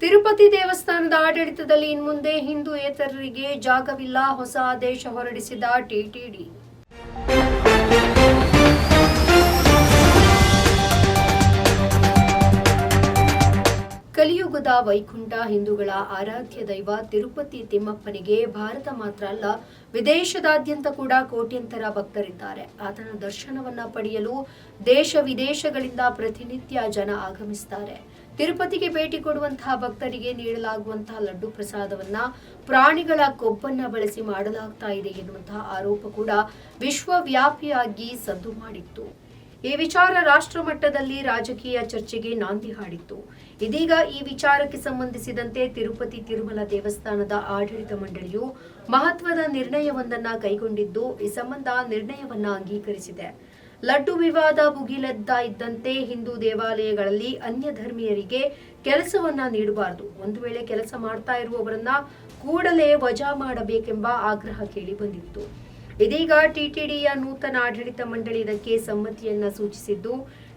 ತಿರುಪತಿ ದೇವಸ್ಥಾನದ ಆಡಳಿತದಲ್ಲಿ ಇನ್ಮುಂದೆ ಹಿಂದೂ ಏತರರಿಗೆ ಜಾಗವಿಲ್ಲ ಹೊಸ ಆದೇಶ ಹೊರಡಿಸಿದ ಟಿಟಿಡಿ ಕಲಿಯುಗದ ವೈಕುಂಠ ಹಿಂದೂಗಳ ಆರಾಧ್ಯ ದೈವ ತಿರುಪತಿ ತಿಮ್ಮಪ್ಪನಿಗೆ ಭಾರತ ಮಾತ್ರ ಅಲ್ಲ, ವಿದೇಶದಾದ್ಯಂತ ಕೂಡ ಕೋಟ್ಯಂತರ ಭಕ್ತರಿದ್ದಾರೆ. ಆತನ ದರ್ಶನವನ್ನ ಪಡೆಯಲು ದೇಶ ವಿದೇಶಗಳಿಂದ ಪ್ರತಿನಿತ್ಯ ಜನ ಆಗಮಿಸುತ್ತಾರೆ ತಿರುಪತಿಗೆ ಭೇಟಿ ಕೊಡುವಂತಹ ಭಕ್ತರಿಗೆ ನೀಡಲಾಗುವಂತಹ ಲಡ್ಡು ಪ್ರಸಾದವನ್ನ ಪ್ರಾಣಿಗಳ ಕೊಬ್ಬನ್ನ ಬಳಸಿ ಮಾಡಲಾಗ್ತಾ ಇದೆ ಎನ್ನುವಂತಹ ಆರೋಪ ಕೂಡ ವಿಶ್ವವ್ಯಾಪಿಯಾಗಿ ಸದ್ದು ಮಾಡಿತ್ತು. ಈ ವಿಚಾರ ರಾಷ್ಟ್ರ ಮಟ್ಟದಲ್ಲಿ ರಾಜಕೀಯ ಚರ್ಚೆಗೆ ನಾಂದಿ ಹಾಡಿತ್ತು. ಇದೀಗ ಈ ವಿಚಾರಕ್ಕೆ ಸಂಬಂಧಿಸಿದಂತೆ ತಿರುಪತಿ ತಿರುಮಲ ದೇವಸ್ಥಾನದ ಆಡಳಿತ ಮಂಡಳಿಯು ಮಹತ್ವದ ನಿರ್ಣಯವೊಂದನ್ನ ಕೈಗೊಂಡಿದ್ದು, ಈ ಸಂಬಂಧ ನಿರ್ಣಯವನ್ನ ಅಂಗೀಕರಿಸಿದೆ. ಲಡ್ಡು ವಿವಾದ ಭುಗಿಲೆದ್ದ ಇದ್ದಂತೆ ಹಿಂದೂ ದೇವಾಲಯಗಳಲ್ಲಿ ಅನ್ಯ ಧರ್ಮೀಯರಿಗೆ ಕೆಲಸವನ್ನ ನೀಡಬಾರದು. ಒಂದು ವೇಳೆ ಕೆಲಸ ಮಾಡ್ತಾ ಇರುವವರನ್ನ ಕೂಡಲೇ ವಜಾ ಮಾಡಬೇಕೆಂಬ ಆಗ್ರಹ ಕೇಳಿ ಬಂದಿತ್ತು. ಇದೀಗ ಟಿಟಿಡಿಯ ನೂತನ ಆಡಳಿತ ಮಂಡಳಿ ಇದಕ್ಕೆ ಸಮ್ಮತಿಯನ್ನ ಸೂಚಿಸಿದ್ದು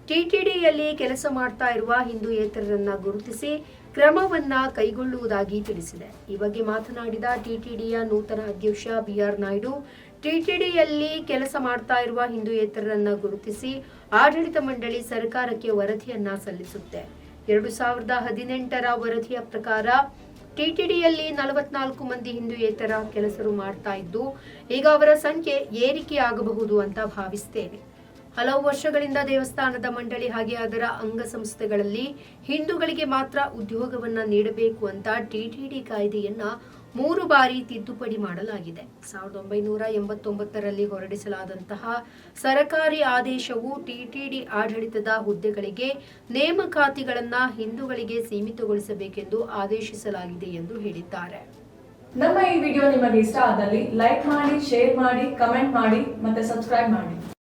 ಟಿಟಿಡಿಯಲ್ಲಿ ಕೆಲಸ ಮಾಡ್ತಾ ಇರುವ ಹಿಂದೂಯೇತರರನ್ನ ಗುರುತಿಸಿ ಕ್ರಮವನ್ನ ಕೈಗೊಳ್ಳುವುದಾಗಿ ತಿಳಿಸಿದೆ. ಈ ಬಗ್ಗೆ ಮಾತನಾಡಿದ ಟಿಟಿಡಿಯ ನೂತನ ಅಧ್ಯಕ್ಷ ಬಿ ಆರ್ ನಾಯ್ಡು ಟಿಟಿಡಿಯಲ್ಲಿ ಕೆಲಸ ಮಾಡ್ತಾ ಇರುವ ಹಿಂದೂಯೇತರರನ್ನ ಗುರುತಿಸಿ ಆಡಳಿತ ಮಂಡಳಿ ಸರ್ಕಾರಕ್ಕೆ ವರದಿಯನ್ನ ಸಲ್ಲಿಸುತ್ತೆ. ಎರಡು ಸಾವಿರದ ಹದಿನೆಂಟರ ವರದಿಯ ಪ್ರಕಾರ ಟಿಟಿಡಿಯಲ್ಲಿ ನಲವತ್ನಾಲ್ಕು ಮಂದಿ ಹಿಂದೂಯೇತರ ಕೆಲಸರು ಮಾಡ್ತಾ ಇದ್ದು ಈಗ ಅವರ ಸಂಖ್ಯೆ ಏರಿಕೆ ಆಗಬಹುದು ಅಂತ ಭಾವಿಸ್ತೇನೆ. ಹಲವು ವರ್ಷಗಳಿಂದ ದೇವಸ್ಥಾನದ ಮಂಡಳಿ ಹಾಗೆ ಅದರ ಅಂಗಸಂಸ್ಥೆಗಳಲ್ಲಿ ಹಿಂದೂಗಳಿಗೆ ಮಾತ್ರ ಉದ್ಯೋಗವನ್ನ ನೀಡಬೇಕು ಅಂತ ಟಿಟಿಡಿ ಕಾಯ್ದೆಯನ್ನ ಮೂರು ಬಾರಿ ತಿದ್ದುಪಡಿ ಮಾಡಲಾಗಿದೆ. ಸಾವಿರದ ಒಂಬೈನೂರ ಎಂಬತ್ತೊಂಬತ್ತರಲ್ಲಿ ಹೊರಡಿಸಲಾದಂತಹ ಸರಕಾರಿ ಆದೇಶವು ಟಿಟಿಡಿ ಆಡಳಿತದ ಹುದ್ದೆಗಳಿಗೆ ನೇಮಕಾತಿಗಳನ್ನ ಹಿಂದೂಗಳಿಗೆ ಸೀಮಿತಗೊಳಿಸಬೇಕೆಂದು ಆದೇಶಿಸಲಾಗಿದೆ ಎಂದು ಹೇಳಿದ್ದಾರೆ. ನಮ್ಮ ಈ ವಿಡಿಯೋ ನಿಮಗೆ ಇಷ್ಟ ಆದಲ್ಲಿ ಲೈಕ್ ಮಾಡಿ, ಶೇರ್ ಮಾಡಿ, ಕಮೆಂಟ್ ಮಾಡಿ ಮತ್ತೆ ಸಬ್ಸ್ಕ್ರೈಬ್ ಮಾಡಿ.